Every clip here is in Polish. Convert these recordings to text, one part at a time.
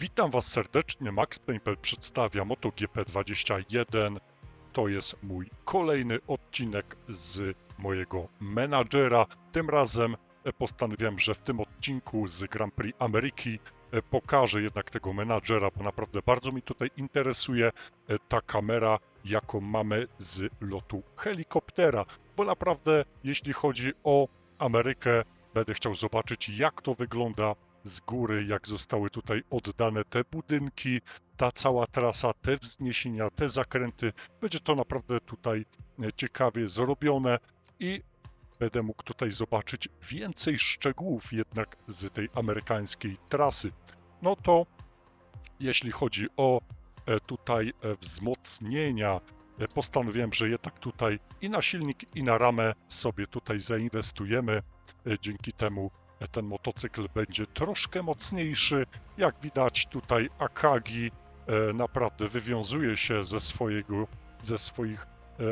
Witam Was serdecznie, Max Pempel przedstawia MotoGP 21. To jest mój kolejny odcinek z mojego menadżera. Tym razem e, postanowiłem, że w tym odcinku z Grand Prix Ameryki e, pokażę jednak tego menadżera, bo naprawdę bardzo mi tutaj interesuje e, ta kamera, jaką mamy z lotu helikoptera, bo naprawdę jeśli chodzi o Amerykę, będę chciał zobaczyć jak to wygląda z góry, jak zostały tutaj oddane te budynki, ta cała trasa, te wzniesienia, te zakręty. Będzie to naprawdę tutaj e, ciekawie zrobione i będę mógł tutaj zobaczyć więcej szczegółów jednak z tej amerykańskiej trasy. No to jeśli chodzi o e, tutaj e, wzmocnienia, postanowiłem, że jednak tutaj i na silnik, i na ramę sobie tutaj zainwestujemy. Dzięki temu ten motocykl będzie troszkę mocniejszy. Jak widać tutaj Akagi e, naprawdę wywiązuje się ze swojego, ze swoich e,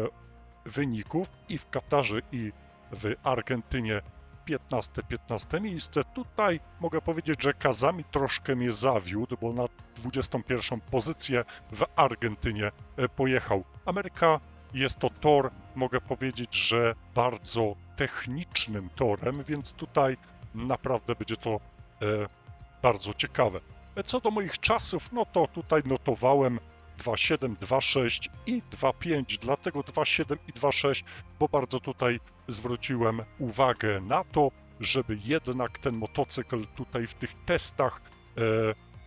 wyników i w Katarze i w Argentynie 15-15 miejsce. Tutaj mogę powiedzieć, że Kazami troszkę mnie zawiódł, bo na 21 pozycję w Argentynie e, pojechał. Ameryka jest to tor, mogę powiedzieć, że bardzo technicznym torem, więc tutaj naprawdę będzie to e, bardzo ciekawe. E, Co do moich czasów, no to tutaj notowałem 2.7, 2.6 i 2.5, dlatego 2.7 i 2.6, bo bardzo tutaj zwróciłem uwagę na to, żeby jednak ten motocykl tutaj w tych testach e,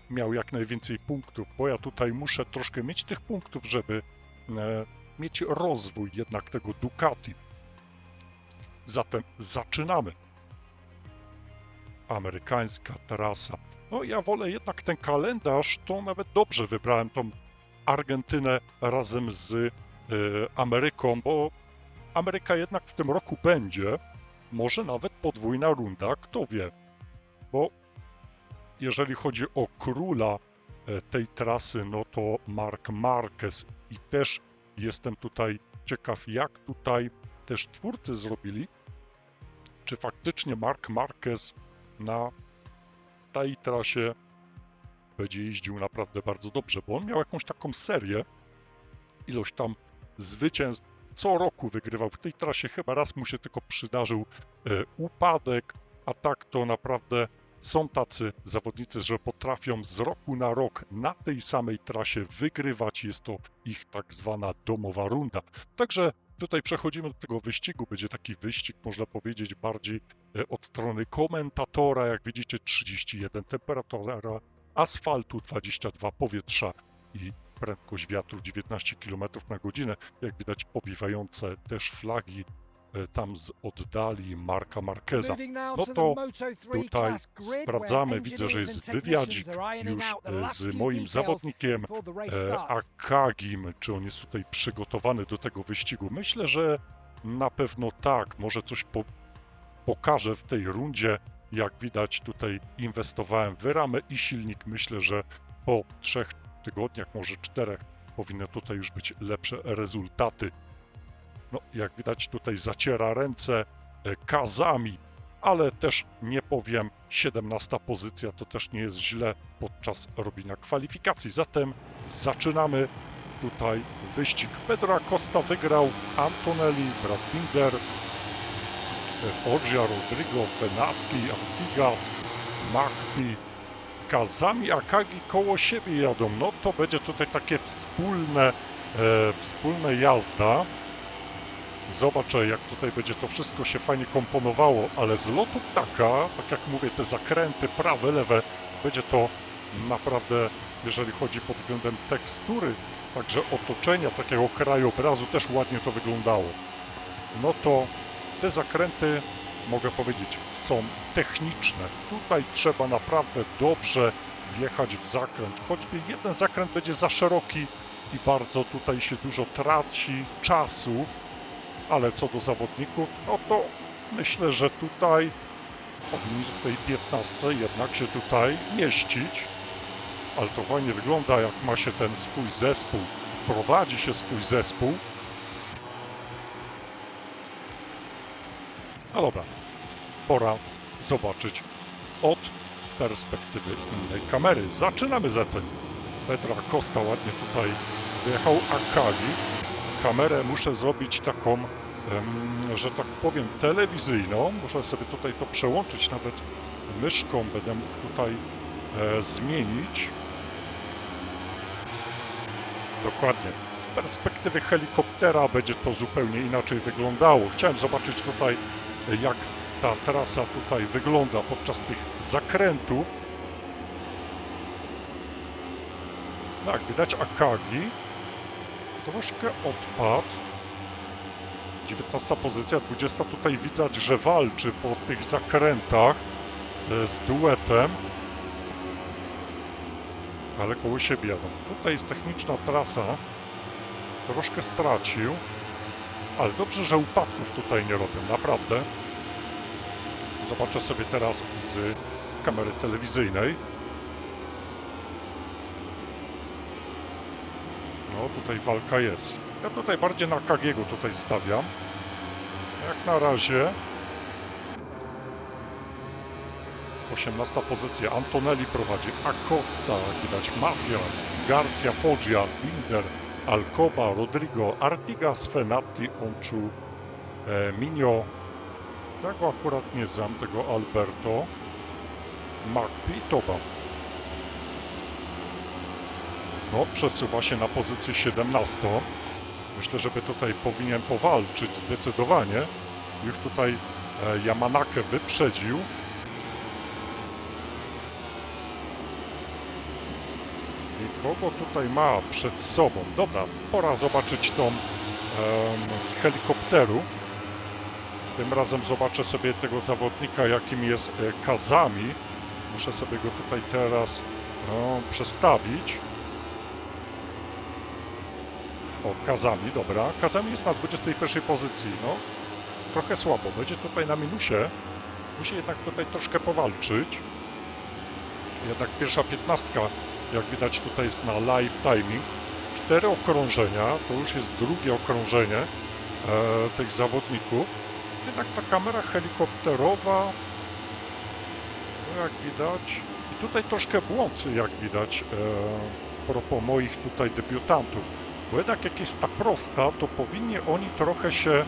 miał jak najwięcej punktów, bo ja tutaj muszę troszkę mieć tych punktów, żeby e, mieć rozwój jednak tego Ducati. Zatem zaczynamy. Amerykańska trasa. No ja wolę jednak ten kalendarz, to nawet dobrze wybrałem tą Argentynę razem z e, Ameryką, bo Ameryka jednak w tym roku będzie, może nawet podwójna runda, kto wie. Bo jeżeli chodzi o króla e, tej trasy, no to Mark Marquez i też jestem tutaj ciekaw, jak tutaj też twórcy zrobili, czy faktycznie Mark Marquez na tej trasie będzie jeździł naprawdę bardzo dobrze, bo on miał jakąś taką serię, ilość tam zwycięstw, co roku wygrywał w tej trasie, chyba raz mu się tylko przydarzył e, upadek, a tak to naprawdę są tacy zawodnicy, że potrafią z roku na rok na tej samej trasie wygrywać, jest to ich tak zwana domowa runda. Także tutaj przechodzimy do tego wyścigu, będzie taki wyścig, można powiedzieć, bardziej e, od strony komentatora, jak widzicie 31 temperatura asfaltu, 22 powietrza i prędkość wiatru 19 km na godzinę. Jak widać, pobiewające też flagi tam z oddali Marka Marqueza. No to tutaj sprawdzamy, widzę, że jest wywiadzik już e, z moim zawodnikiem e, Akagim, czy on jest tutaj przygotowany do tego wyścigu. Myślę, że na pewno tak, może coś po, pokaże w tej rundzie. Jak widać, tutaj inwestowałem w ramę i silnik. Myślę, że po trzech tygodniach, może czterech, powinny tutaj już być lepsze rezultaty. No, jak widać, tutaj zaciera ręce e, kazami, ale też nie powiem, 17 pozycja to też nie jest źle podczas robienia kwalifikacji. Zatem zaczynamy tutaj wyścig. Pedro Acosta wygrał, Antonelli, Brad Binder, Foggia, Rodrigo, Benatti, Artigas, Mahdi, Kazami, Akagi koło siebie jadą. No to będzie tutaj takie wspólne, e, wspólne jazda. Zobaczę, jak tutaj będzie to wszystko się fajnie komponowało, ale z lotu ptaka, tak jak mówię, te zakręty prawe, lewe, będzie to naprawdę, jeżeli chodzi pod względem tekstury, także otoczenia, takiego krajobrazu, też ładnie to wyglądało. No to te zakręty, mogę powiedzieć, są techniczne. Tutaj trzeba naprawdę dobrze wjechać w zakręt. Choćby jeden zakręt będzie za szeroki i bardzo tutaj się dużo traci czasu, ale co do zawodników, no to myślę, że tutaj powinni w tej 15 jednak się tutaj mieścić. Ale to fajnie wygląda, jak ma się ten swój zespół, prowadzi się swój zespół. A dobra, pora zobaczyć od perspektywy innej kamery. Zaczynamy zatem. Petra Costa ładnie tutaj wyjechał Akagi. Kamerę muszę zrobić taką, że tak powiem, telewizyjną. Muszę sobie tutaj to przełączyć nawet myszką. Będę mógł tutaj e, zmienić. Dokładnie. Z perspektywy helikoptera będzie to zupełnie inaczej wyglądało. Chciałem zobaczyć tutaj, e, jak ta trasa tutaj wygląda podczas tych zakrętów. Tak, widać Akagi. Troszkę odpadł. 19 pozycja, 20 tutaj widać, że walczy po tych zakrętach e, z duetem. Ale koło siebie jadą. Tutaj jest techniczna trasa. Troszkę stracił. Ale dobrze, że upadków tutaj nie robią, naprawdę. Zobaczę sobie teraz z kamery telewizyjnej. No, tutaj walka jest. Ja tutaj bardziej na Kagiego tutaj stawiam. Jak na razie 18 pozycja. Antonelli prowadzi. Acosta, widać. Mazia, Garcia, Foggia, Binder, Alcoba, Rodrigo, Artigas, Fenati, Onchu, e, Minio. Tego akurat nie znam, tego Alberto. I Toba. No, przesuwa się na pozycję 17. Myślę, żeby tutaj powinien powalczyć zdecydowanie. Już tutaj e, Yamanake wyprzedził. I kogo tutaj ma przed sobą? Dobra, pora zobaczyć tą z helikopteru. Tym razem zobaczę sobie tego zawodnika, jakim jest e, Kazami. Muszę sobie go tutaj teraz no, przestawić. O, Kazami, dobra. Kazami jest na 21 pozycji, no. Trochę słabo, będzie tutaj na minusie. Musi jednak tutaj troszkę powalczyć. Jednak pierwsza piętnastka, jak widać tutaj jest na live timing. Cztery okrążenia, to już jest drugie okrążenie e, tych zawodników. Jednak ta kamera helikopterowa, no jak widać, i tutaj troszkę błąd, jak widać, e, propos moich tutaj debiutantów. Bo jednak jak jest ta prosta, to powinni oni trochę się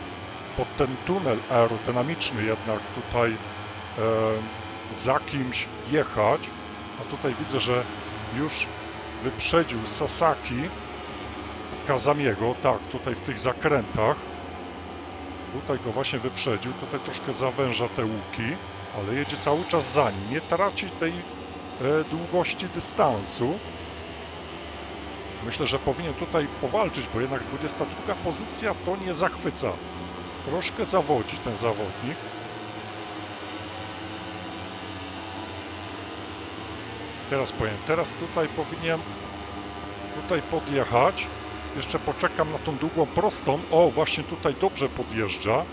pod ten tunel aerodynamiczny jednak tutaj e, za kimś jechać. A tutaj widzę, że już wyprzedził Sasaki Kazamiego, tak, tutaj w tych zakrętach. Tutaj go właśnie wyprzedził, tutaj troszkę zawęża te łuki, ale jedzie cały czas za nim. Nie traci tej e, długości dystansu. Myślę, że powinien tutaj powalczyć, bo jednak 22 pozycja to nie zachwyca. Troszkę zawodzi ten zawodnik. Teraz powiem, teraz tutaj powinien tutaj podjechać. Jeszcze poczekam na tą długą prostą. O, właśnie tutaj dobrze podjeżdża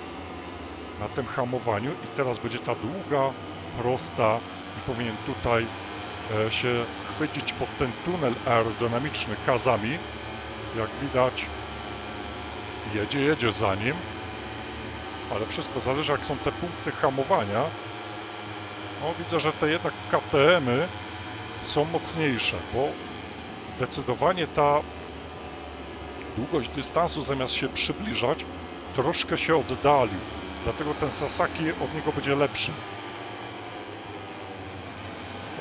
na tym hamowaniu i teraz będzie ta długa, prosta i powinien tutaj e, się chwycić pod ten tunel aerodynamiczny kazami. Jak widać jedzie, jedzie za nim. Ale wszystko zależy jak są te punkty hamowania. No widzę, że te jednak KTM-y są mocniejsze, bo zdecydowanie ta długość dystansu zamiast się przybliżać, troszkę się oddalił. Dlatego ten Sasaki od niego będzie lepszy.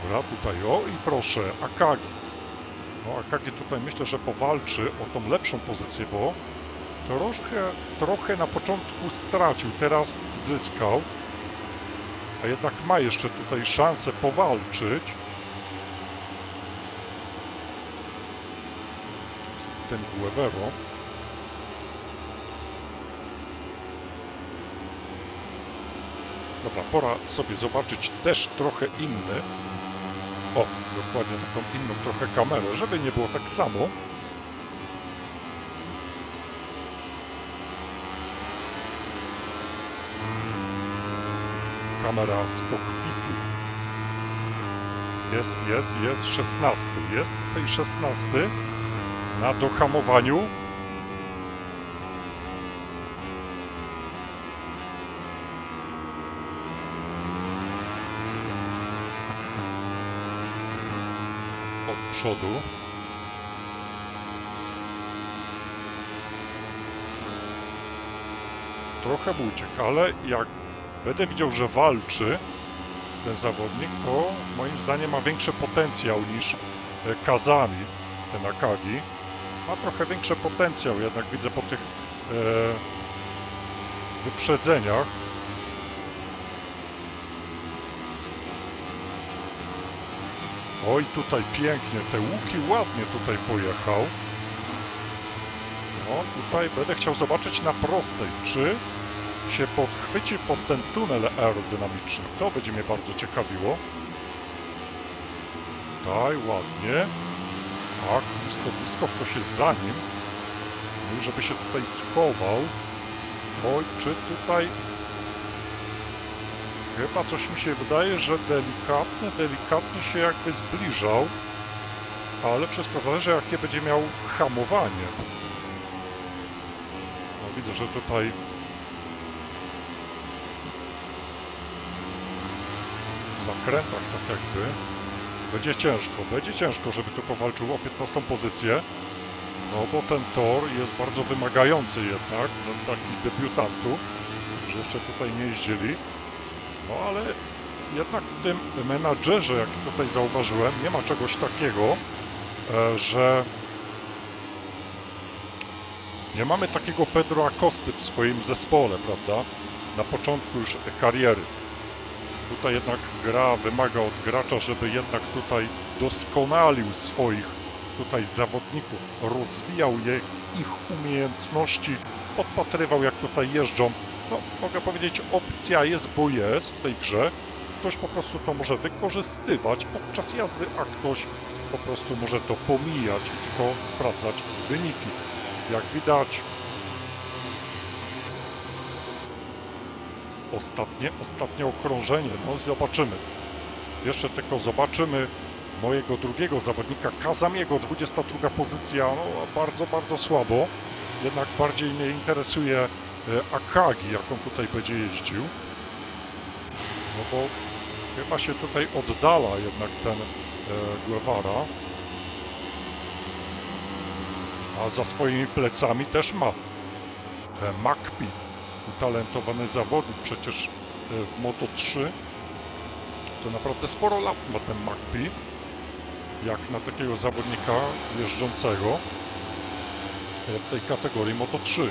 Dobra, tutaj o i proszę, Akagi. No Akagi tutaj myślę, że powalczy o tą lepszą pozycję, bo troszkę, trochę na początku stracił, teraz zyskał. A jednak ma jeszcze tutaj szansę powalczyć. Z tym Guevero. Dobra, pora sobie zobaczyć też trochę inny. O, dokładnie taką inną trochę kamerę, żeby nie było tak samo. Kamera z kokpitu. Jest, jest, jest 16. Jest tutaj 16 na dohamowaniu. Przodu. Trochę mu uciekł, ale jak będę widział, że walczy ten zawodnik, to moim zdaniem ma większy potencjał niż e, Kazami, ten Akagi. Ma trochę większy potencjał, jednak widzę po tych e, wyprzedzeniach. Oj, tutaj pięknie, te łuki ładnie tutaj pojechał. No, tutaj będę chciał zobaczyć na prostej, czy się podchwyci pod ten tunel aerodynamiczny. To będzie mnie bardzo ciekawiło. Tutaj ładnie. Tak, blisko, blisko ktoś jest za nim. No żeby się tutaj schował. Oj, czy tutaj... Chyba coś mi się wydaje, że delikatnie, delikatnie się jakby zbliżał. Ale wszystko zależy, jakie będzie miał hamowanie. No widzę, że tutaj w zakrętach tak jakby będzie ciężko, będzie ciężko, żeby tu powalczył o 15 pozycję. No bo ten tor jest bardzo wymagający jednak dla takich debiutantów, że jeszcze tutaj nie jeździli. No ale jednak w tym menadżerze, jak tutaj zauważyłem, nie ma czegoś takiego, e, że nie mamy takiego Pedro Acosty w swoim zespole, prawda? Na początku już kariery. Tutaj jednak gra wymaga od gracza, żeby jednak tutaj doskonalił swoich tutaj zawodników, rozwijał je, ich umiejętności, podpatrywał jak tutaj jeżdżą. No, mogę powiedzieć, opcja jest, bo jest w tej grze. Ktoś po prostu to może wykorzystywać podczas jazdy, a ktoś po prostu może to pomijać i tylko sprawdzać wyniki. Jak widać, ostatnie, ostatnie okrążenie, no zobaczymy. Jeszcze tylko zobaczymy mojego drugiego zawodnika, Kazamiego, 22 pozycja, no bardzo, bardzo słabo. Jednak bardziej mnie interesuje Akagi, jak on tutaj będzie jeździł. No bo chyba się tutaj oddala jednak ten e, Guevara. A za swoimi plecami też ma e, Makpi, utalentowany zawodnik, przecież e, w Moto3 to naprawdę sporo lat ma ten Makpi, jak na takiego zawodnika jeżdżącego e, w tej kategorii Moto3.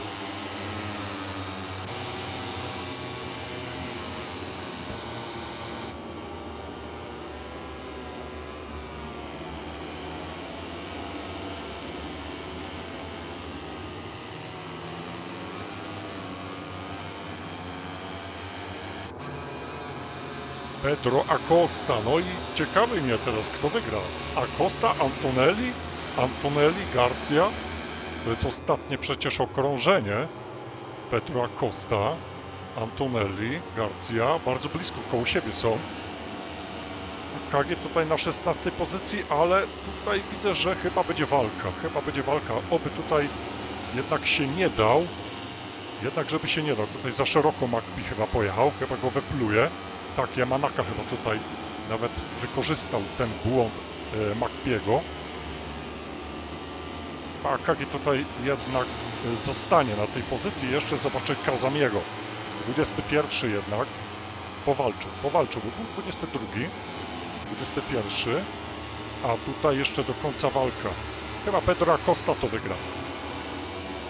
Pedro Acosta. No i ciekawy mnie teraz, kto wygra. Acosta, Antonelli, Antonelli, Garcia. To jest ostatnie przecież okrążenie. Pedro Acosta, Antonelli, Garcia. Bardzo blisko, koło siebie są. KG tutaj na 16 pozycji, ale tutaj widzę, że chyba będzie walka. Chyba będzie walka. Oby tutaj jednak się nie dał. Jednak, żeby się nie dał. Tutaj za szeroko Makpi chyba pojechał. Chyba go wepluje. Tak, Yamanaka chyba tutaj nawet wykorzystał ten błąd e, Makpiego. Akagi tutaj jednak e, zostanie na tej pozycji. Jeszcze zobaczy Kazamiego. 21 jednak. Powalczył, powalczył. Był 22, 21. A tutaj jeszcze do końca walka. Chyba Pedro Acosta to wygra.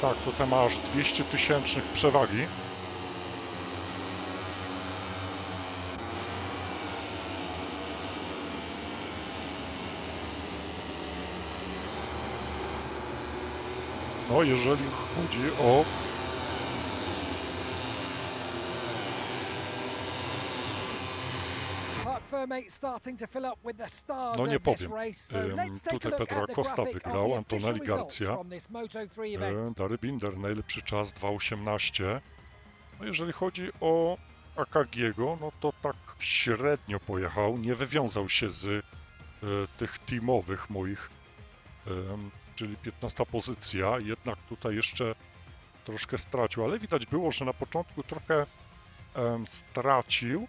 Tak, tutaj ma aż 200 tysięcznych przewagi. No, jeżeli chodzi o No nie powiem. Tutaj Pedro Acosta wygrał, Antonelli Garcia. Dary Binder, najlepszy czas 2.18. No, jeżeli chodzi o Akagiego, no to tak średnio pojechał, nie wywiązał się z e, tych teamowych moich, czyli 15 pozycja, jednak tutaj jeszcze troszkę stracił, ale widać było, że na początku trochę stracił,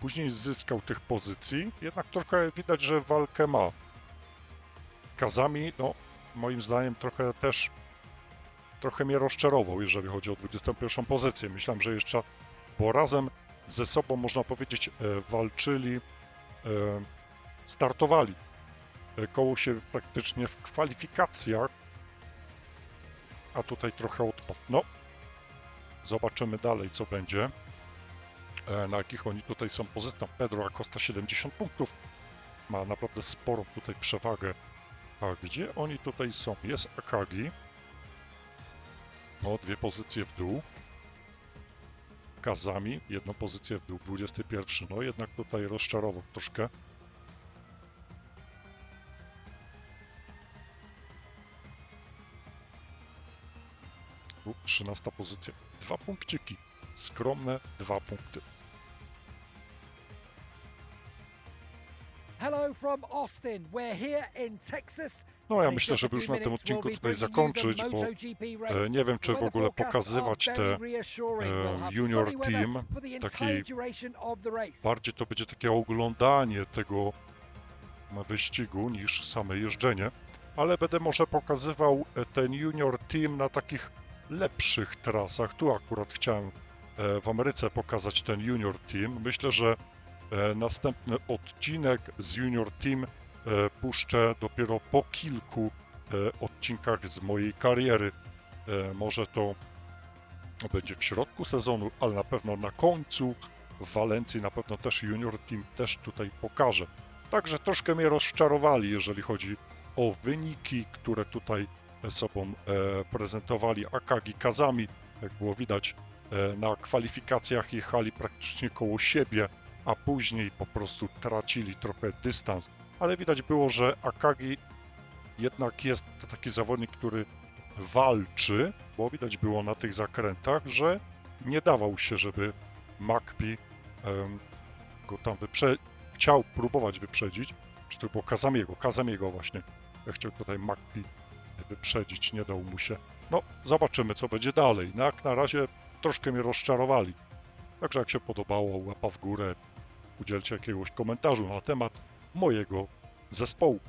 później zyskał tych pozycji, jednak trochę widać, że walkę ma. Kazami, no moim zdaniem trochę też trochę mnie rozczarował, jeżeli chodzi o 21 pozycję. Myślałem, że jeszcze, bo razem ze sobą, można powiedzieć, e, walczyli, e, startowali koło się praktycznie w kwalifikacjach, a tutaj trochę odpadł. No, zobaczymy dalej, co będzie, e, na jakich oni tutaj są pozycjach. Pedro Acosta 70 punktów, ma naprawdę sporą tutaj przewagę. A gdzie oni tutaj są? Jest Akagi. O, dwie pozycje w dół. Kazami, jedną pozycję w dół, 21. No jednak tutaj rozczarował troszkę. 13 pozycja. Dwa punkciki. Skromne dwa punkty. Hello from Austin. We're here in Texas. No ja myślę, żeby już na tym odcinku tutaj zakończyć, bo e, nie wiem, czy w ogóle pokazywać te e, junior team, taki bardziej to będzie takie oglądanie tego wyścigu niż same jeżdżenie, ale będę może pokazywał e, ten junior team na takich lepszych trasach. Tu akurat chciałem e, w Ameryce pokazać ten junior team. Myślę, że e, następny odcinek z junior team e, puszczę dopiero po kilku odcinkach z mojej kariery. Może to będzie w środku sezonu, ale na pewno na końcu w Walencji na pewno też junior team też tutaj pokaże. Także troszkę mnie rozczarowali, jeżeli chodzi o wyniki, które tutaj sobą e, prezentowali Akagi Kazami. Jak było widać, e, na kwalifikacjach jechali praktycznie koło siebie, a później po prostu tracili trochę dystans. Ale widać było, że Akagi jednak jest to taki zawodnik, który walczy, bo widać było na tych zakrętach, że nie dawał się, żeby Macpi em, go tam wyprze... chciał próbować wyprzedzić, czy to było Kazamiego, Kazamiego właśnie, chciał tutaj Macpi wyprzedzić, nie dał mu się. No, zobaczymy, co będzie dalej. No, jak na razie troszkę mnie rozczarowali. Także jak się podobało, łapa w górę, udzielcie jakiegoś komentarzu na temat mojego zespołu.